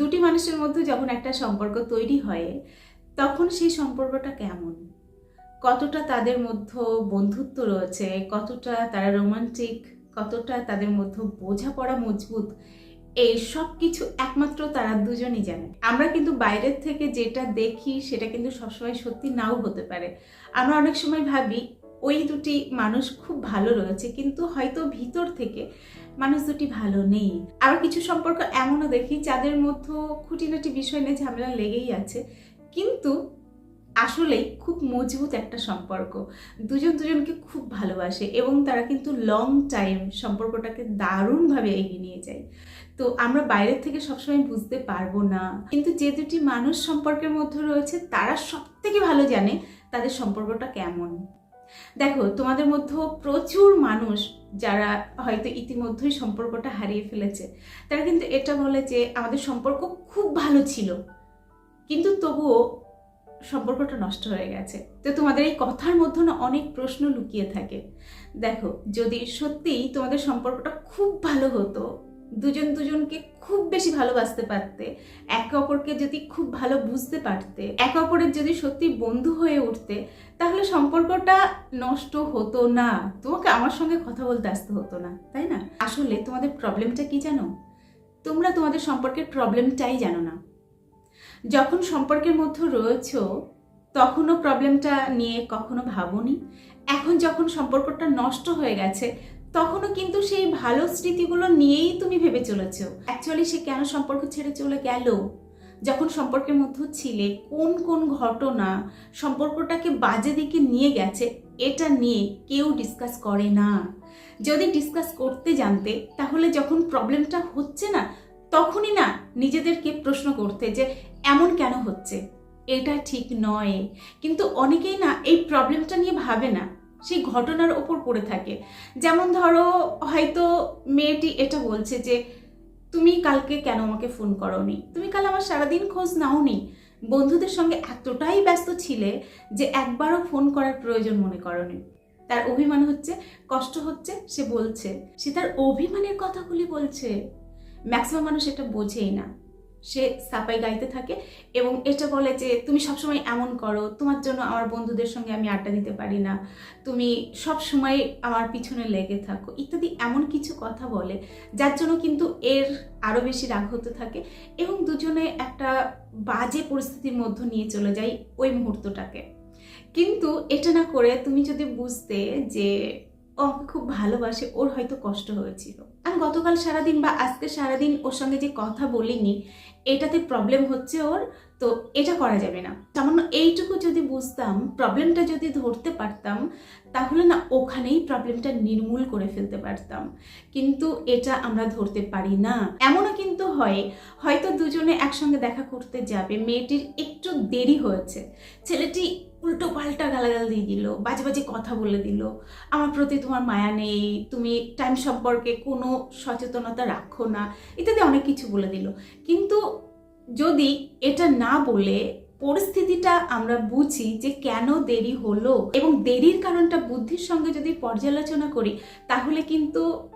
দুটি মানুষের মধ্যে যখন একটা সম্পর্ক তৈরি হয়, তখন সেই সম্পর্কটা কেমন? কতটা তাদের মধ্যে বন্ধুত্ব রয়েছে? কতটা তারা রোমান্টিক কতটা তাদের মধ্যে বোঝাপড়া মজবুত? এই সব কিছু একমাত্র তারা দুজনই জানে। আমরা কিন্তু বাইরের থেকে যেটা দেখি, সেটা কিন্তু সবসময় সত্যি নাও হতে পারে। আমরা অনেক সময় ভাবি, ওই দুটি মানুষ খুব ভালো রয়েছে, কিন্তু হয়তো ভিতর থেকে মানুষ দুটি ভালো নেই। আবার কিছু সম্পর্ক এমনও দেখি যাদের মধ্যে খুঁটিনাটি বিষয় নিয়ে ঝামেলা লেগেই আছে। কিন্তু আসলেই খুব মজবুত একটা সম্পর্ক। দুজন দুজনকে খুব ভালোবাসে এবং তারা কিন্তু লং টাইম সম্পর্কটাকে দারুণভাবে এগিয়ে নিয়ে যায়। তো আমরা বাইরের থেকে সবসময় বুঝতে পারব না। কিন্তু যে দুটি মানুষ সম্পর্কের মধ্যে রয়েছে, তারা সব থেকে ভালো জানে তাদের সম্পর্কটা কেমন। দেখো, তোমাদের মধ্যে প্রচুর মানুষ যারা হয়তো ইতিমধ্যেই সম্পর্কটা হারিয়ে ফেলেছে, তারা কিন্তু এটা বলে যে আমাদের সম্পর্ক খুব ভালো ছিল, কিন্তু তবুও সম্পর্কটা নষ্ট হয়ে গেছে। তো তোমাদের এই কথার মধ্যে না অনেক প্রশ্ন লুকিয়ে থাকে। দেখো, যদি সত্যিই তোমাদের সম্পর্কটা খুব ভালো হতো দুজন দুজনকে খুব বেশি ভালোবাসতে পারতে, একে অপরকে যদি খুব ভালো বুঝতে পারতে, একে অপরের যদি সত্যি বন্ধু হয়ে উঠতে, তাহলে সম্পর্কটা নষ্ট হতো না। তোমাকে আমার সঙ্গে কথা বলতে আসতে হতো না, তাই না? আসলে তোমাদের প্রবলেমটা কি জানো? তোমরা তোমাদের সম্পর্কের প্রবলেমটাই জানো না। যখন সম্পর্কের মধ্যে রয়েছ, তখনও প্রবলেমটা নিয়ে কখনো ভাবোনি? এখন যখন সম্পর্কটা নষ্ট হয়ে গেছে তখনও কিন্তু সেই ভালো স্মৃতিগুলো নিয়েই তুমি ভেবে চলেছ। অ্যাকচুয়ালি সে কেন সম্পর্ক ছেড়ে চলে গেল? যখন সম্পর্কের মধ্যে ছিলে, কোন কোন ঘটনা সম্পর্কটাকে বাজে দিকে নিয়ে গেছে, এটা নিয়ে কেউ ডিসকাস করে না। যদি ডিসকাস করতে জানতে, তাহলে যখন প্রবলেমটা হচ্ছে না, তখনই না নিজেদেরকে প্রশ্ন করতে যে, এমন কেন হচ্ছে? এটা ঠিক নয়। কিন্তু অনেকেই না এই প্রবলেমটা নিয়ে ভাবে না। সেই ঘটনার ওপর পড়ে থাকে। যেমন ধরো, হয়তো মেয়েটি এটা বলছে যে, তুমি কালকে কেন আমাকে ফোন করনি? তুমি কাল আমার সারাদিন খোঁজ নাওনি। বন্ধুদের সঙ্গে এতটাই ব্যস্ত ছিলে যে একবারও ফোন করার প্রয়োজন মনে করনি। তার অভিমান হচ্ছে, কষ্ট হচ্ছে, সে বলছে, সে তার অভিমানের কথাগুলি বলছে। ম্যাক্সিমাম মানুষ এটা বোঝেই না। সে সাপাই গাইতে থাকে এবং এটা বলে যে, তুমি সবসময় এমন করো, তোমার জন্য আমার বন্ধুদের সঙ্গে আমি আড্ডা দিতে পারি না, তুমি সব সময় আমার পিছনে লেগে থাকো। ইত্যাদি এমন কিছু কথা বলে, যার জন্য কিন্তু এর আরও বেশি রাগ হতে থাকে এবং দুজনে একটা বাজে পরিস্থিতির মধ্যে নিয়ে চলে যায় ওই মুহূর্তটাকে। কিন্তু এটা না করে তুমি যদি বুঝতে যে, ও খুব ভালোবাসে, ওর হয়তো কষ্ট হয়েছিল। আমি গতকাল সারাদিন বা আজকে সারাদিন ওর সঙ্গে যে কথা বলিনি, এটাতে প্রবলেম হচ্ছে ওর তো এটা করা যাবে না। সামান্য এইটুকু যদি বুঝতাম প্রবলেমটা যদি ধরতে পারতাম, তাহলে না ওখানেই প্রবলেমটা নির্মূল করে ফেলতে পারতাম। কিন্তু এটা আমরা ধরতে পারি না। এমনও কিন্তু হয়, হয়তো দুজনে একসঙ্গে দেখা করতে যাবে, মেয়েটির একটু দেরি হয়েছে। ছেলেটি উল্টো পাল্টা গালাগাল দিয়ে দিল, বাজে বাজে কথা বলে দিল, আমার প্রতি তোমার মায়া নেই, তুমি টাইম সম্পর্কে কোনো সচেতনতা রাখো না। ইত্যাদি অনেক কিছু বলে দিল। কিন্তু যদি এটা না বলে পরিস্থিতিটা আমরা বুঝি যে কেন দেরি হলো এবং দেরির কারণটা বুদ্ধির সঙ্গে যদি পর্যালোচনা করি, তাহলে কিন্তু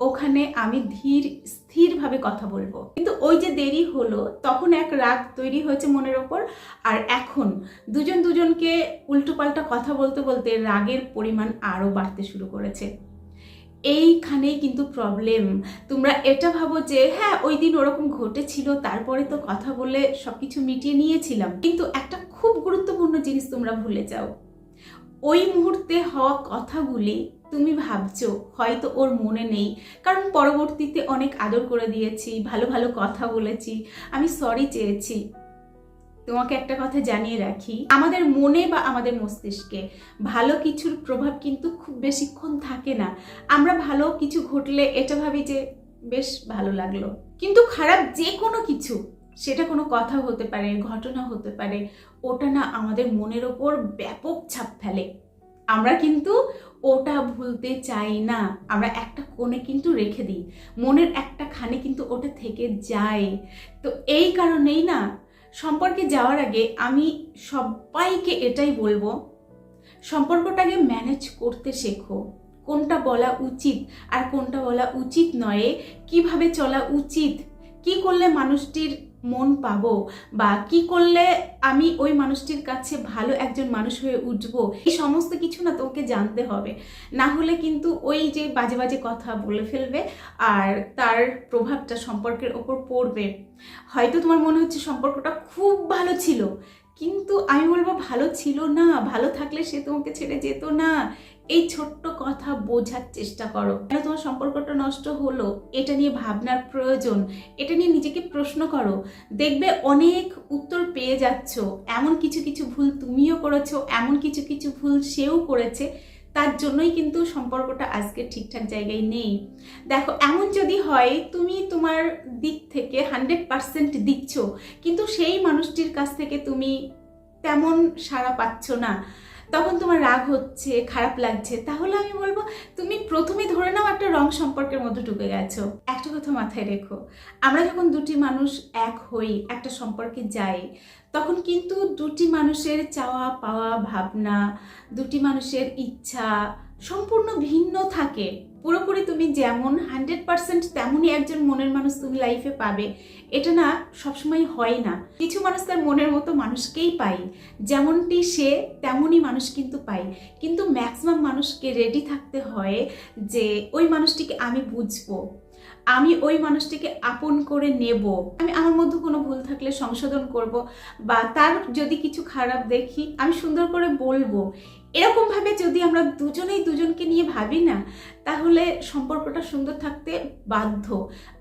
ওখানে আমি ধীর, স্থিরভাবে কথা বলব। কিন্তু ওই যে দেরি হলো, তখন এক রাগ তৈরি হয়েছে মনের ওপর। আর এখন দুজন দুজনকে উল্টোপাল্টা কথা বলতে বলতে রাগের পরিমাণ আরও বাড়তে শুরু করেছে। এইখানেই কিন্তু প্রবলেম তোমরা এটা ভাবো যে হ্যাঁ ওই দিন ওরকম ঘটেছিল, তারপরে তো কথা বলে সব কিছু মিটিয়ে নিয়েছিলাম। কিন্তু একটা খুব গুরুত্বপূর্ণ জিনিস তোমরা ভুলে যাও। ওই মুহূর্তে হওয়া কথাগুলি তুমি ভাবছ, হয়তো ওর মনে নেই। কারণ পরবর্তীতে অনেক আদর করে দিয়েছি, ভালো ভালো কথা বলেছি। আমি সরি চেয়েছি। তোমাকে একটা কথা জানিয়ে রাখি। আমাদের মনে বা আমাদের মস্তিষ্কে ভালো কিছুর প্রভাব কিন্তু খুব বেশিক্ষণ থাকে না। আমরা ভালো কিছু ঘটলে এটা ভাবি যে বেশ ভালো লাগল। কিন্তু খারাপ যে কোনো কিছু, সেটা কোনো কথা হতে পারে, ঘটনা হতে পারে, ওটা না আমাদের মনের ওপর ব্যাপক ছাপ ফেলে। আমরা কিন্তু ওটা ভুলতে চাই না। আমরা একটা কোণে কিন্তু রেখে দিই। মনের একটা খানে কিন্তু ওটা থেকে যায়। তো এই কারণেই না সম্পর্কে যাওয়ার আগে আমি সবাইকে এটাই বলব, সম্পর্কটাকে ম্যানেজ করতে শেখো। কোনটা বলা উচিত আর কোনটা বলা উচিত নয়, কীভাবে চলা উচিত, কি করলে মানুষটির মন পাবো? বা কি করলে আমি ওই মানুষটির কাছে ভালো একজন মানুষ হয়ে উঠবো? এই সমস্ত কিছু না তোমাকে জানতে হবে। না হলে কিন্তু ওই যে বাজে বাজে কথা বলে ফেলবে আর তার প্রভাবটা সম্পর্কের ওপর পড়বে। হয়তো তোমার মনে হচ্ছে সম্পর্কটা খুব ভালো ছিল, কিন্তু আমি বলব ভালো ছিল না। ভালো থাকলে সে তোমাকে ছেড়ে যেত না। এই ছোট্ট কথা বোঝার চেষ্টা করো। কেন তোমার সম্পর্কটা নষ্ট হলো? এটা নিয়ে ভাবনার প্রয়োজন। এটা নিয়ে নিজেকে প্রশ্ন করো। দেখবে অনেক উত্তর পেয়ে যাচ্ছ। এমন কিছু কিছু ভুল তুমিও করেছ, এমন কিছু কিছু ভুল সেও করেছে। তার জন্যই কিন্তু সম্পর্কটা আজকে ঠিকঠাক জায়গায় নেই। দেখো, এমন যদি হয়, তুমি তোমার দিক থেকে হান্ড্রেড পারসেন্ট দিচ্ছ, কিন্তু সেই মানুষটির কাছ থেকে তুমি তেমন সাড়া পাচ্ছ না। তখন তোমার রাগ হচ্ছে, খারাপ লাগছে, তাহলে আমি বলব তুমি প্রথমে ধরে নাও একটা রং সম্পর্কের মধ্যে ঢুকে গেছো। একটা কথা মাথায় রেখো, আমরা যখন দুটি মানুষ এক হই, একটা সম্পর্কে যাই, তখন কিন্তু দুটি মানুষের চাওয়া পাওয়া ভাবনা, দুটি মানুষের ইচ্ছা সম্পূর্ণ ভিন্ন থাকে। পুরোপুরি তুমি যেমন হান্ড্রেড পার্সেন্ট তেমনই একজন মনের মানুষ তুমি লাইফে পাবে। এটা না সবসময় হয় না। কিছু মানুষ তার মনের মতো মানুষকেই পাই যেমনটি সে, তেমনই মানুষ কিন্তু পাই কিন্তু ম্যাক্সিমাম মানুষকে রেডি থাকতে হয় যে, ওই মানুষটিকে আমি বুঝব। আমি ওই মানুষটিকে আপন করে নেব। আমি আমার মধ্যে কোনো থাকলে সংশোধন করব বা তার যদি কিছু খারাপ দেখি, আমি সুন্দর করে বলব। এরকমভাবে যদি আমরা দুজনেই দুজনকে নিয়ে ভাবি না, তাহলে সম্পর্কটা সুন্দর থাকতে বাধ্য।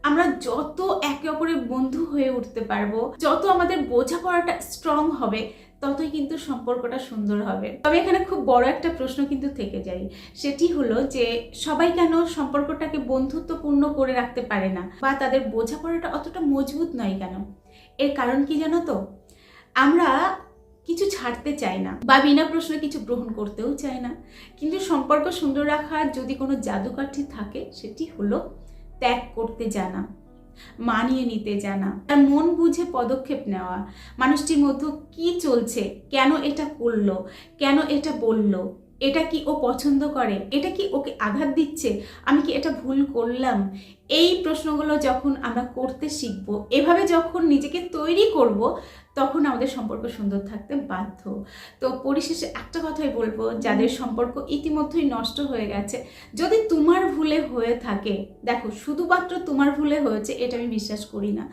আমরা যত একে অপরের বন্ধু হয়ে উঠতে পারব, যত আমাদের বোঝাপড়াটা স্ট্রং হবে, ততই কিন্তু সম্পর্কটা সুন্দর হবে। তবে এখানে খুব বড় একটা প্রশ্ন কিন্তু থেকে যায়। সেটি হলো যে, সবাই কেন সম্পর্কটাকে বন্ধুত্বপূর্ণ করে রাখতে পারে না? বা তাদের বোঝাপড়াটা অতটা মজবুত নয় কেন? এর কারণ কি জানো তো? আমরা কিছু ছাড়তে চাই না বা বিনা প্রশ্নে কিছু গ্রহণ করতেও চাই না। কিন্তু সম্পর্ক সুন্দর রাখার যদি কোনো জাদুকাঠি থাকে, সেটি হলো ত্যাগ করতে জানা, মানিয়ে নিতে জানা, তার মন বুঝে পদক্ষেপ নেওয়া, মানুষটির মধ্যে কি চলছে, কেন এটা করল, কেন এটা বলল এটা কি ও পছন্দ করে? এটা কি ওকে আঘাত দিচ্ছে? আমি কি এটা ভুল করলাম? এই প্রশ্নগুলো যখন আমরা করতে শিখব এভাবে যখন নিজেকে তৈরি করব তখন আমাদের সম্পর্ক সুন্দর থাকতে বাধ্য। তো পরিশেষে একটা কথাই বলব যাদের সম্পর্ক ইতিমধ্যেই নষ্ট হয়ে গেছে যদি তোমার ভুলে হয়ে থাকে দেখো শুধুমাত্র তোমার ভুলে হয়েছে এটা আমি বিশ্বাস করি না।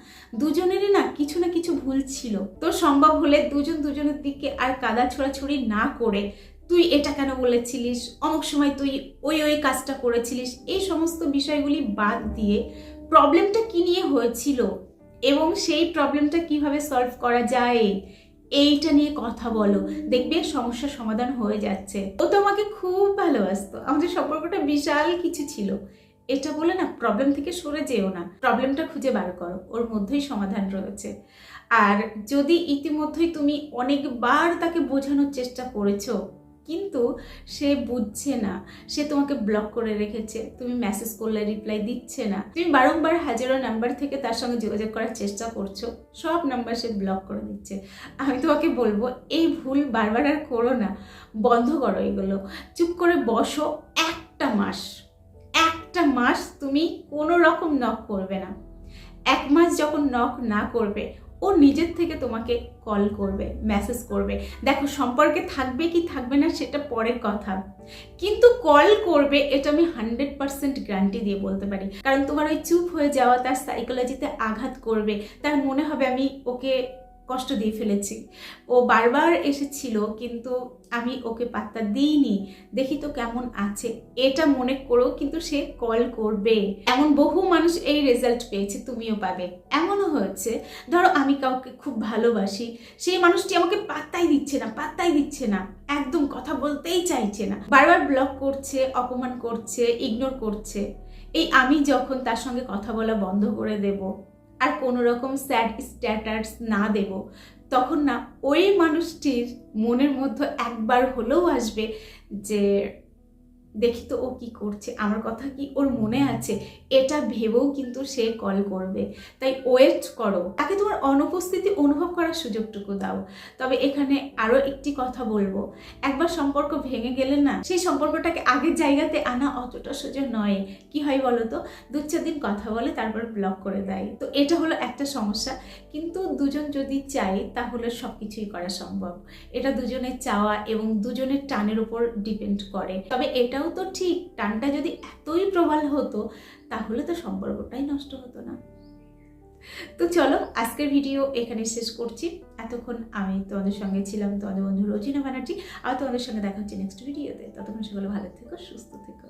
দুজনেরই না কিছু না কিছু ভুল ছিল। তো সম্ভব হলে দুজন দুজনের দিকে আর কাদা ছোড়াছুড়ি না করে তুই এটা কেন বলেছিলিস? অমুক সময় তুই ওই ওই কাজটা করেছিলিস। এই সমস্ত বিষয়গুলি বাদ দিয়ে প্রবলেমটা কি নিয়ে হয়েছিল এবং সেই প্রবলেমটা কীভাবে সলভ করা যায়? এইটা নিয়ে কথা বলো। দেখবে সমস্যার সমাধান হয়ে যাচ্ছে। ও তোমাকে খুব ভালোবাসতো। আমাদের সম্পর্কটা বিশাল কিছু ছিল। এটা বলে না প্রবলেম থেকে সরে যেও না। প্রবলেমটা খুঁজে বার করো। ওর মধ্যেই সমাধান রয়েছে। আর যদি ইতিমধ্যেই তুমি অনেকবার তাকে বোঝানোর চেষ্টা করেছ কিন্তু সে বুঝছে না। সে তোমাকে ব্লক করে রেখেছে। তুমি মেসেজ করলে রিপ্লাই দিচ্ছে না। তুমি বারংবার হাজারো নাম্বার থেকে তার সঙ্গে যোগাযোগ করার চেষ্টা করছ। সব নাম্বার সে ব্লক করে দিচ্ছে। আমি তোমাকে বলব, এই ভুল বারবার আর করো না। বন্ধ করো এগুলো। চুপ করে বসো একটা মাস। একটা মাস তুমি কোনো রকম নক করবে না। এক মাস যখন নক না করবে ও নিজের থেকে তোমাকে কল করবে মেসেজ করবে। দেখো, সম্পর্কে থাকবে কি থাকবে না সেটা পরের কথা। কিন্তু কল করবে, এটা আমি হান্ড্রেড পার্সেন্ট গ্যারান্টি দিয়ে বলতে পারি। কারণ তোমার ওই চুপ হয়ে যাওয়া, তার সাইকোলজিতে আঘাত করবে, তার মনে হবে আমি ওকে কষ্ট দিয়ে ফেলেছি। ও বারবার এসেছিল, কিন্তু আমি ওকে পাত্তা দিইনি। দেখি তো কেমন আছে। এটা মনে করেও কিন্তু সে কল করবে। এমন বহু মানুষ এই রেজাল্ট পেয়েছে, তুমিও পাবে। এমনও হয়েছে। ধরো আমি কাউকে খুব ভালোবাসি, সেই মানুষটি আমাকে পাত্তাই দিচ্ছে না, পাত্তাই দিচ্ছে না। একদম কথা বলতেই চাইছে না। বারবার ব্লক করছে, অপমান করছে ইগনোর করছে। এই আমি যখন তার সঙ্গে কথা বলা বন্ধ করে দেব আর কোনো রকম স্যাড স্ট্যাটাস না দেব, তখন না ওই মানুষটির মনের মধ্যে একবার হলেও আসবে যে দেখি তো ও কি করছে, আমার কথা কি ওর মনে আছে? এটা ভেবেও কিন্তু সে কল করবে। তাই ওয়েট করো। তাকে তোমার অনুপস্থিতি অনুভব করার সুযোগটুকু দাও। তবে এখানে আরও একটি কথা বলব। একবার সম্পর্ক ভেঙে গেলে না, সেই সম্পর্কটাকে আগের জায়গাতে আনা অতটা সোজা নয়। কি হয় বলো তো দু দিন কথা বলে তারপর ব্লক করে দেয়। তো এটা হলো একটা সমস্যা। কিন্তু দুজন যদি চায়, তাহলে সব কিছুই করা সম্ভব। এটা দুজনের চাওয়া এবং দুজনের টানের উপর ডিপেন্ড করে। তবে এটাও তো ঠিক। টানটা যদি এতই প্রবল হতো, তাহলে তো সম্পর্কটাই নষ্ট হতো না। তো চলো, আজকের ভিডিও এখানে শেষ করছি। এতক্ষণ আমি তোমাদের সঙ্গে ছিলাম তোমাদের বন্ধু রোজিনা ব্যানার্জি। আর তোমাদের সঙ্গে দেখা হচ্ছে নেক্সট ভিডিওতে ততক্ষণ সকলে ভালো থেকো, সুস্থ থেকো।